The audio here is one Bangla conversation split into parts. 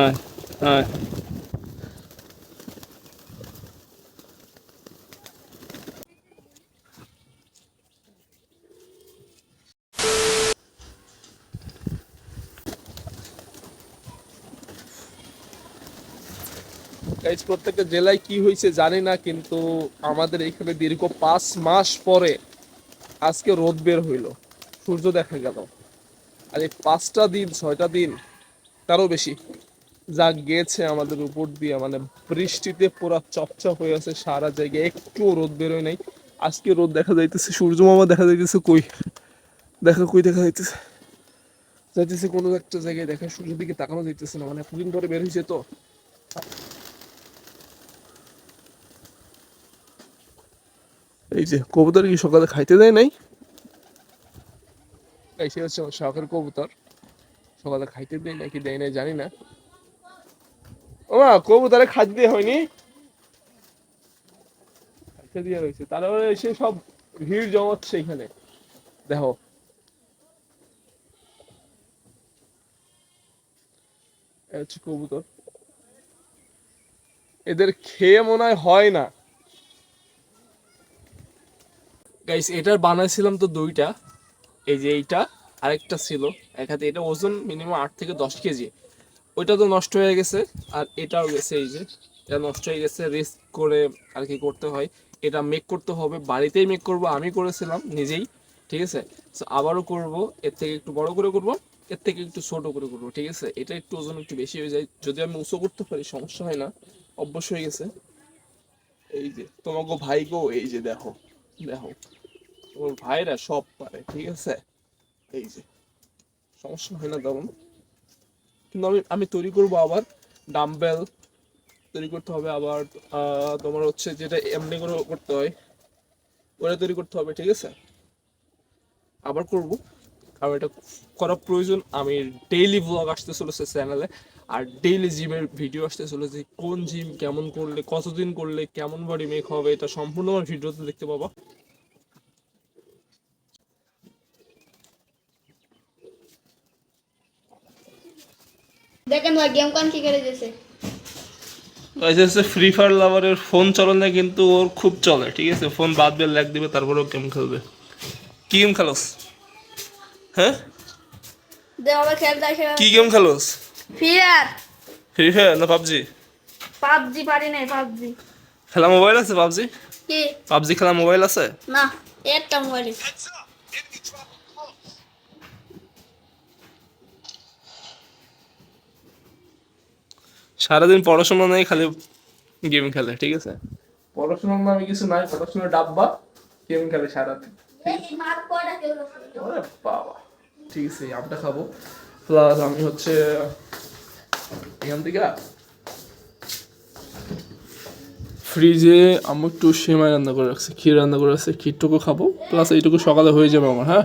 আয় প্রত্যেকটা জেলায় কি হয়েছে জানি না, কিন্তু আমাদের এখানে দীর্ঘ পাঁচ মাস পরে আজকে রোদ বের হইল। সূর্য দেখা গেল। আর এই পাঁচটা দিন, ছয়টা দিন, তারও বেশি। যা গেছে আমাদের উপর দিয়ে মানে বৃষ্টিতে পুরা চপচপ হয়ে আছে সারা জায়গায়, একটু রোদ বেরোয় নাই। আজকে রোদ দেখা যাইতেছে, সূর্য মামা দেখা যাইতেছে কই? দেখা কই, দেখা যাইতেছে। যাইতেছে কোনো একটা জায়গায় দেখা, সূর্যের দিকে তাকানো যাইতেছে না মানে এতদিন পরে বের হয়েছে তো। এই যে, কবুতর কি সকালে খাইতে দেয় নাই? সে হচ্ছে শখের কবুতর। সকালে খাইতে দেয় নাকি, দেয় নাই জানি না। কবুতরে খাদ্য দিয়ে হয়নি? খাইতে দিয়ে রয়েছে। তারপরে এসে সব ভিড় জমাচ্ছে এখানে। দেখো। হচ্ছে কবুতর। এদের খেয়ে মনে হয় হয় না। গাইস এটার বানাইছিলাম তো দুইটা। এই যে এইটা, আরেকটা ছিল। এক হাতে এটা ওজন মিনিমাম আট থেকে দশ কেজি। ওইটা তো নষ্ট হয়ে গেছে, আর এটাও গেছে এই যে, এটা নষ্ট হয়ে গেছে রেস্ট করে আর কি করতে হয়। এটা মেক করতে হবে, বাড়িতেই মেক করব, আমি করেছিলাম নিজেই, ঠিক আছে? তো আবারও করব, এর থেকে একটু বড় করে করব, এর থেকে একটু ছোট করে করব, ঠিক আছে? এটা একটু ওজন একটু বেশি হয়ে যায়, যদি আমি উঁচু করতে পারি, সমস্যা হয় না, অভ্যাস হয়ে গেছে। এই যে, তোমাকে ভাই গো, এই যে দেখো দেখো ওর ভাইরা সব পারে, ঠিক আছে? এই যে, সমস্যা হয় না তেমন। কিন্তু আমি আমি তৈরি করব আবার ডাম্বেল তৈরি করতে হবে আবার তোমার হচ্ছে যেটা এমনি করে করতে হয়, ওটা তৈরি করতে হবে, ঠিক আছে? আবার করব। কারণ এটা করা প্রয়োজন, আমি ডেইলি ব্লগ আসতে চলেছে চ্যানেলে আর ডেইলি জিমের ভিডিও আসতে চলেছে, কোন জিম কেমন করলে, কতদিন করলে, কেমন বডি মেক হবে, এটা সম্পূর্ণ আমার ভিডিওতে দেখতে পাবা। দেখেন ভাই গেম কোন কি করে দিয়েছে হচ্ছে ফ্রি ফায়ার লাভারের ফোন চলনে কিন্তু ওর খুব চলে ঠিক আছে? ফোন বাদ দিয়ে ল্যাগ দিবে তারপরেও গেম খেলবে। কি গেম খেলোস? হ্যাঁ? কি গেম খেলোস? ফিয়ার ফ্রি ফায়ার না পাবজি? পাবজি পারি নাই পাবজি। খেলা মোবাইল আছে পাবজি? কি? পাবজি খেলা মোবাইল আছে? না একটা মোবাইল সারাদিন পড়াশোনা নেই, খালি গেম খেলে, ঠিক আছে? পড়াশোনার নামে কিছু নাই পড়াশোনার ডাব্বা, গেম খেলে সারাদিন। বাবা, ঠিক আছে আমটা খাব। প্লাস আমি হচ্ছে, এখান থেকে ফ্রিজে আমি একটু সেমাই রান্না করে রাখছি, ক্ষীর রান্না করে রাখছি, ক্ষীরটুকু খাব। প্লাস এইটুকু সকালে হয়ে যাবে আমার হ্যাঁ?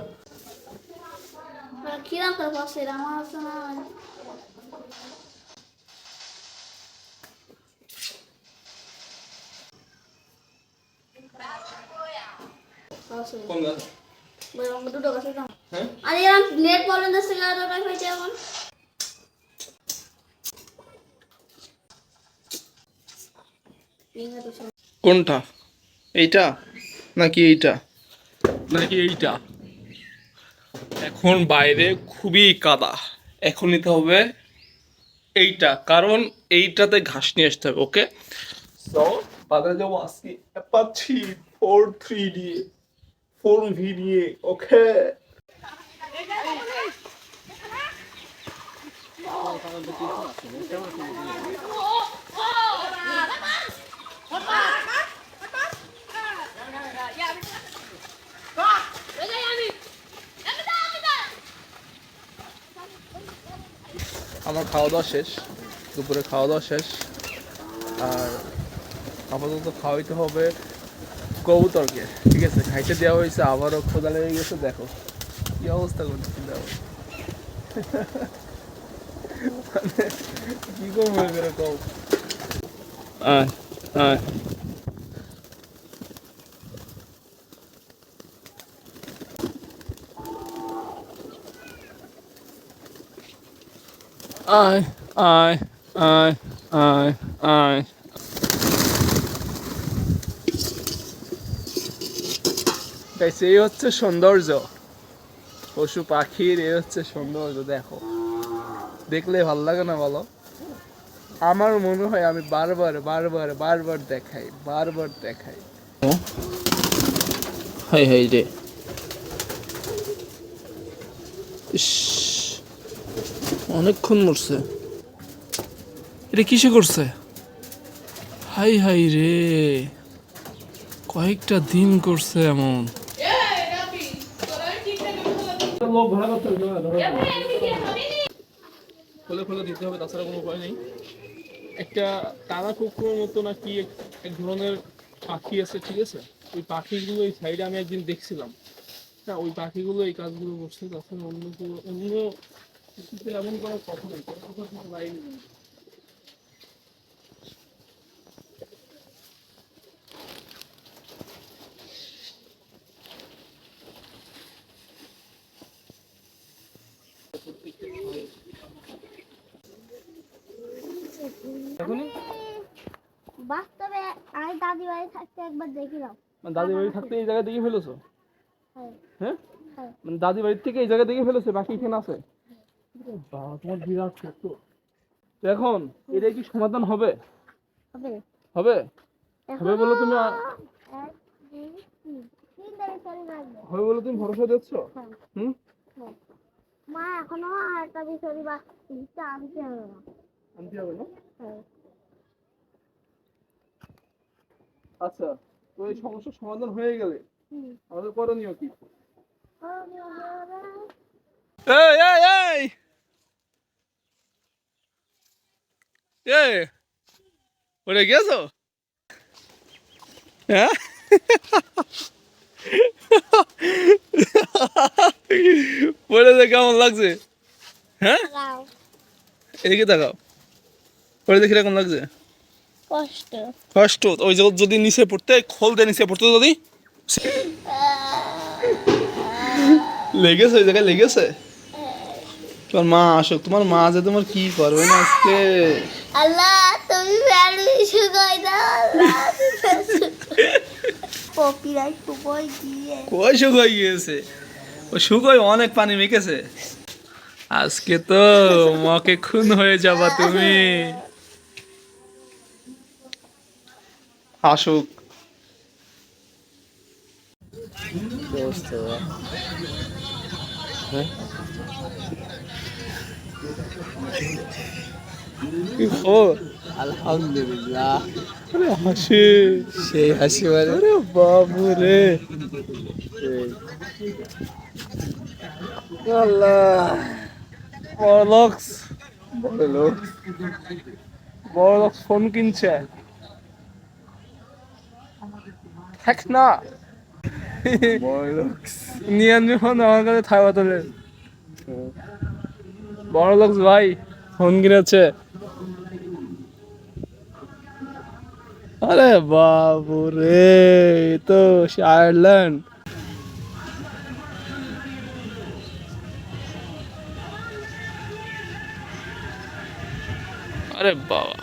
কোন গাছ দুটো গাছে দাম হ্যাঁ? এরকম নেট প্রবলেম দিচ্ছে গা তো টাইম এখন। কোনটা? এইটা? নাকি এইটা? নাকি এইটা? এখন বাইরে খুবই কাদা। এখন নিতে হবে এইটা কারণ এইটাতে ঘাস নিয়ে আসতে হবে ওকে সো বাজারে যাব আজকে পাচ্ছি ফোর থ্রি দিয়ে ফোর ভি দিয়ে ওকে আমার খাওয়া দাওয়া শেষ দুপুরে খাওয়া দাওয়া শেষ, আর আপাতত খাওয়াইতে হবে কবুতরকে, ঠিক আছে? খাইতে দেওয়া হয়েছে আবারও খোদা লেগে গেছে, দেখো। কি অবস্থা করছি দেখো। মানে কি করব এরকম আয় আয় আয় আয় আয়। গাইস এই হচ্ছে সৌন্দর্য। পশু পাখির, এই হচ্ছে সৌন্দর্য, দেখো। দেখলে ভালো লাগে না বলো? আমার মনে হয় আমি বারবার বারবার বারবার দেখাই বারবার দেখাই। হাই হাই রে। অনেকক্ষণ মরছে। এটা কিসে করছে? হাই হাই রে। কয়েকটা দিন করছে এমন। খোলে খোলে দিতে হবে তাছাড়া কোনো উপায় নেই। একটা টানা কুকুরের মতো নাকি এক- এক ধরনের পাখি আছে ঠিক আছে? ওই পাখিগুলো এই সাইডে আমি একদিন দেখছিলাম। হ্যাঁ ওই পাখিগুলো এই কাজগুলো করছে তখন অন্য কোনো অন্য এমন করার কথা নেই। কোনো কথা কোনো লাইন নেই। বাস্তবে আমি দাদি বাড়ি থাকতে একবার দেখিলাম। মানে দাদি বাড়ি থাকতে এই জায়গা দেখে ফেলেছো? হ্যাঁ হ্যাঁ? হ্যাঁ। মানে দাদি বাড়ির থেকে এই জায়গা দেখে ফেলেছে বাকি এখানে আছে? বাবা তোমার বিরাট তো এখন এটা কি সমাধান হবে? হবে। হবে? হবে বলে তুমি হবে বলে তুমি ভরসা দিচ্ছ? হ্যাঁ। হুম? হ্যাঁ। মা এখনও আরেকটা বিচারি বা তিনটা আনতে হবে না। আনতে হবে না? হ্যাঁ। আচ্ছা তো এই সমস্যার সমাধান হয়ে গেলে আমাদের করণীয় কি। এই এই এই! এই ওরে গেছো? হ্যাঁ? কেমন লাগছে? হ্যাঁ? এদিকে তাকাও। পরে দেখি কেমন লাগছে। কষ্ট। কষ্ট। ওই যদি নিচে পড়তে খোল দিয়ে নিচে পড়তে যদি? লেগেছে ওই জায়গায় লেগেছে? তোমার মা আসুক তোমার মা যে তোমার কি করবে না আজকে? আল্লাহ তুমি কই শুকাই গিয়েছে? ও শুকাই অনেক পানি মেখেছে। আজকে তো মাকে খুন হয়ে যাবা তুমি। আসুক। কি খবর? আলহামদুলিল্লাহ। আরে হাসি। সেই হাসি মানে? আরে বাবু রে আল্লাহ। বড়লক্স বলো বড়লক্স ফোন কিনছে। থাক না। নিয়ে আনবি ফোন আমার কাছে থাকবা তোলে বড়লক্স ভাই, ফোন কিনেছে। আরে বাবু রে তো আয়ারল্যান্ড। আরে বাবা।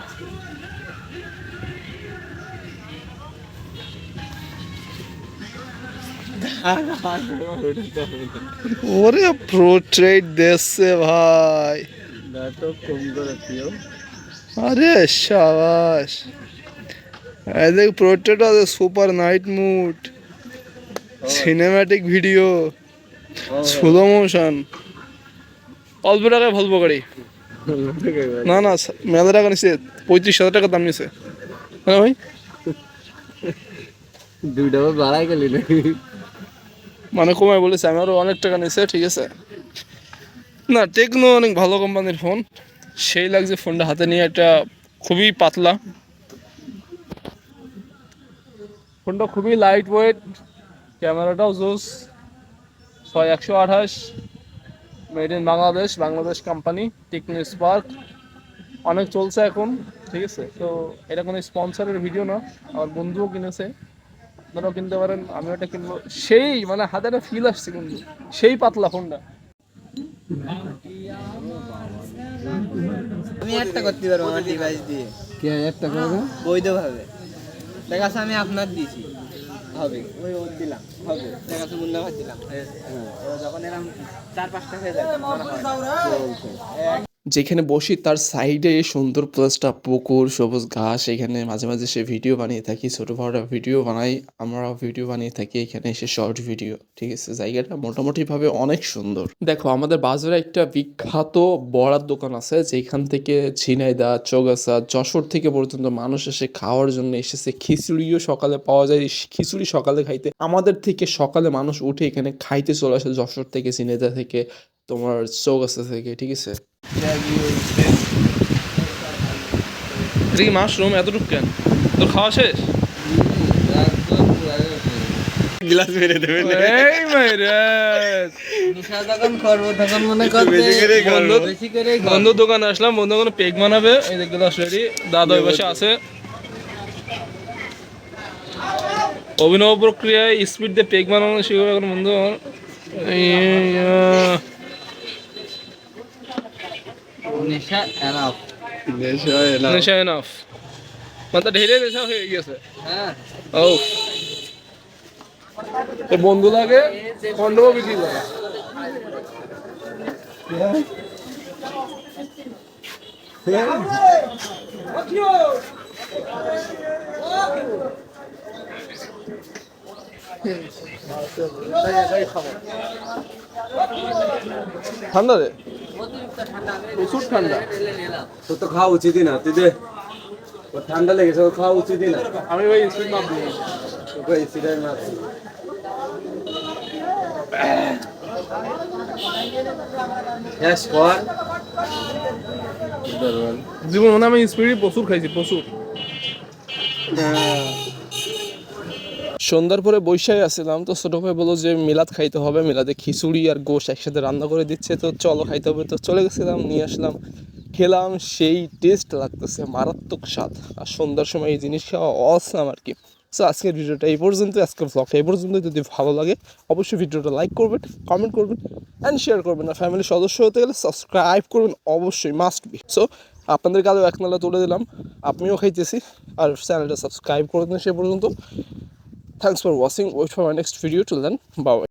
ওরে পোর্ট্রেট দেখছে ভাই। আরে সাবাস। দেখ পোর্ট্রেট আছে super night mode. Cinematic video slow motion অল্প টাকায় ভালো গাড়ি। না না মেলা টাকা নিছে পঁয়ত্রিশ হাজার টাকা দাম নিছে। হ্যাঁ ভাই? দুইটা বাড়াই গেলি নাকি? মানে কমায় বলেছে, আমি আরও অনেক টাকা নিয়েছে, ঠিক আছে? না টেকনো অনেক ভালো কোম্পানির ফোন সেই লাগছে ফোনটা হাতে নিয়ে একটা খুবই পাতলা। ফোনটা খুবই লাইট ওয়েট ক্যামেরাটাও জোস। ছয় একশো আঠাশ made in Bangladesh Bangladesh company Tecno Spark অনেক চলছে এখন, ঠিক আছে? তো এটা কোনো স্পন্সরের ভিডিও না, আমার বন্ধুও কিনেছে। আপনারাও কিনতে পারেন আমিও এটা কিনবো। সেই মানে হাতে একটা ফিল আসছে কিন্তু সেই পাতলা ফোনটা আমি একটা করতে পারব আমার ডিভাইস দিয়ে। কে একটা করবে বৈধভাবে। দেখা যাচ্ছে আমি আপনার দিছি হবে ওই ওর দিলাম হবে। দেখা যাচ্ছে মুন্না ভাই দিলাম। যখন এরকম চার পাঁচটা হয়ে যাবে হয়। যেখানে বসি, তার সাইডে সুন্দর প্লেসটা পুকুর, সবুজ ঘাস, এখানে মাঝে মাঝে সে ভিডিও বানিয়ে থাকি ছোটো বড় ভিডিও বানাই, আমরা ভিডিও বানিয়ে থাকি, এখানে এসে শর্ট ভিডিও ঠিক আছে? জায়গাটা মোটামুটিভাবে অনেক সুন্দর। দেখো, আমাদের বাজারে একটা বিখ্যাত বড়ার দোকান আছে, যেখান থেকে ঝিনাইদা, চৌগাছা, যশোর থেকে পর্যন্ত মানুষ এসে খাওয়ার জন্য এসেছে। খিচুড়িও সকালে পাওয়া যায়, খিচুড়ি সকালে খাইতে। আমাদের থেকে সকালে মানুষ উঠে এখানে খাইতে চলে আসে যশোর থেকে, ঝিনাইদা থেকে, তোমার চৌগাছা থেকে, ঠিক আছে? এটা কি মাশরুম এতটুকু কেন? তোর খাওয়া শেষ? গ্লাস মেরে দেবে এই মাইরে নিশা যখন করব তখন মনে করবে বেশি করেই করব। বেশি করেই করব। বন্ধুর দোকানে আসলাম বন্ধু পেক বানাবে? এই যে গ্লাস রেডি দাদা ওই পাশে আছে। অভিনব প্রক্রিয়ায় স্পিড দিয়ে পেক বানানো শিখবে এখন বন্ধু। আমার। ইয়া। নেশা enough। নেশা এনাফ মানে ঢেরে নেশা হয়ে গেছে হ্যাঁ। ও এ বন্ধু লাগে কন্ডম বিক্রি করে। ঠান্ডা রে প্রচুর ঠান্ডা। তোর তো খাওয়া উচিতই না তুই দে ওর ঠান্ডা লেগেছে ওর খাওয়া উচিতই না। আমি ভাই স্পিড মাপ দিই। মাছ শেষ কর। জীবন মানে আমি স্পিড প্রচুর খাইছি প্রচুর। সন্ধ্যার পরে বৈশাই আসছিলাম, তো ছোট ভাই বলল যে মিলাদ খাইতে হবে, মিলাদে খিচুড়ি আর গোশ একসাথে রান্না করে দিচ্ছে, তো চলো খাইতে হবে। তো চলে গেছিলাম, নিয়ে আসলাম। খেলাম, সেই টেস্ট লাগতেছে, মারাত্মক স্বাদ। আর সন্ধ্যার সময় এই জিনিস খাওয়া অসাম আর কি। সো আজকের ভিডিওটা এই পর্যন্ত, আজকের ব্লগটা এই পর্যন্ত যদি ভালো লাগে, অবশ্যই ভিডিওটা লাইক করবেন কমেন্ট করবেন অ্যান্ড শেয়ার করবেন। আর ফ্যামিলির সদস্য হতে গেলে সাবস্ক্রাইব করবেন, অবশ্যই মাস্ট বি সো আপনাদের কাছেও এক নালা তুলে দিলাম আপনিও খাইতেছি, আর চ্যানেলটা সাবস্ক্রাইব করে দিন সে পর্যন্ত। Thanks for watching. Wait for my next video. Till then, bye.